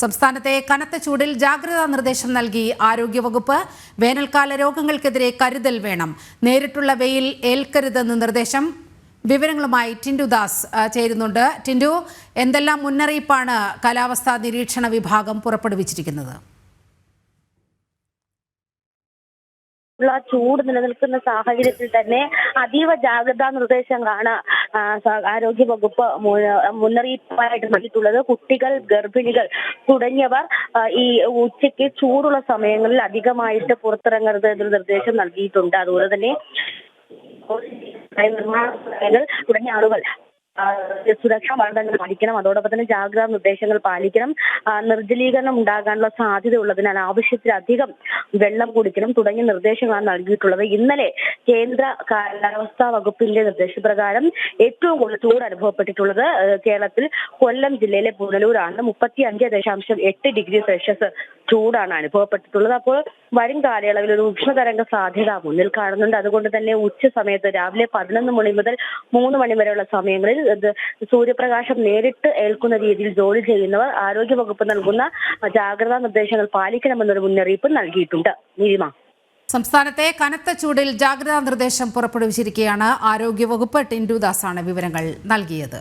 സംസ്ഥാനത്തെ കനത്ത ചൂടിൽ ജാഗ്രതാ നിർദ്ദേശം നൽകി ആരോഗ്യവകുപ്പ് വേനൽക്കാല രോഗങ്ങൾക്കെതിരെ കരുതൽ വേണം. നേരിട്ടുള്ള വെയിൽ ഏൽക്കരുതെന്ന് നിർദ്ദേശം. വിവരങ്ങളുമായി ടിൻഡു ദാസ് ചേരുന്നുണ്ട്. ടിൻഡു എന്തെല്ലാം മുന്നറിയിപ്പാണ് കാലാവസ്ഥാ നിരീക്ഷണ വിഭാഗം പുറപ്പെടുവിച്ചിരിക്കുന്നത്? ചൂട് നിലനിൽക്കുന്ന സാഹചര്യത്തിൽ തന്നെ അതീവ ജാഗ്രതാ നിർദ്ദേശങ്ങളാണ് ആരോഗ്യ വകുപ്പ് മുന്നറിയിപ്പായിട്ട് നൽകിയിട്ടുള്ളത് കുട്ടികൾ ഗർഭിണികൾ തുടങ്ങിയവർ ഈ ഉച്ചയ്ക്ക് ചൂടുള്ള സമയങ്ങളിൽ അധികമായിട്ട് പുറത്തിറങ്ങരുത് എന്നൊരു നിർദ്ദേശം നൽകിയിട്ടുണ്ട്. അതുപോലെ തന്നെ തുടങ്ങിയ ആളുകൾ സുരക്ഷാ മാനദണ്ഡങ്ങൾ പാലിക്കണം. അതോടൊപ്പം തന്നെ ജാഗ്രതാ നിർദ്ദേശങ്ങൾ പാലിക്കണം. നിർജലീകരണം ഉണ്ടാകാനുള്ള സാധ്യത ഉള്ളതിനാൽ ആവശ്യത്തിലധികം വെള്ളം കുടിക്കണം തുടങ്ങിയ നിർദ്ദേശങ്ങളാണ് നൽകിയിട്ടുള്ളത്. ഇന്നലെ കേന്ദ്ര കാലാവസ്ഥാ വകുപ്പിന്റെ നിർദ്ദേശപ്രകാരം ഏറ്റവും കൂടുതൽ ചൂട് അനുഭവപ്പെട്ടിട്ടുള്ളത് കേരളത്തിൽ കൊല്ലം ജില്ലയിലെ പുനലൂരാണ്. മുപ്പത്തി അഞ്ച് ദശാംശം എട്ട് ഡിഗ്രി സെൽഷ്യസ് ചൂടാണ് അനുഭവപ്പെട്ടിട്ടുള്ളത്. അപ്പോൾ വരും കാലയളവിൽ ഒരു ഉഷ്ണതരംഗ സാധ്യത മുന്നിൽ കാണുന്നുണ്ട്. അതുകൊണ്ട് തന്നെ ഉച്ച സമയത്ത് രാവിലെ പതിനൊന്ന് മണി മുതൽ മൂന്ന് മണി വരെയുള്ള സമയങ്ങളിൽ സൂര്യപ്രകാശം നേരിട്ട് ഏൽക്കുന്ന രീതിയിൽ ജോലി ചെയ്യുന്നവർ ആരോഗ്യവകുപ്പ് നൽകുന്ന ജാഗ്രതാ നിർദ്ദേശങ്ങൾ പാലിക്കണമെന്നൊരു മുന്നറിയിപ്പ് നൽകിയിട്ടുണ്ട്. നീലിമ. സംസ്ഥാനത്തെ കനത്ത ചൂടിൽ ജാഗ്രതാ നിർദ്ദേശം പുറപ്പെടുവിച്ചിരിക്കുകയാണ് ആരോഗ്യവകുപ്പ് ടിൻഡു ദാസാണ് വിവരങ്ങൾ നൽകിയത്.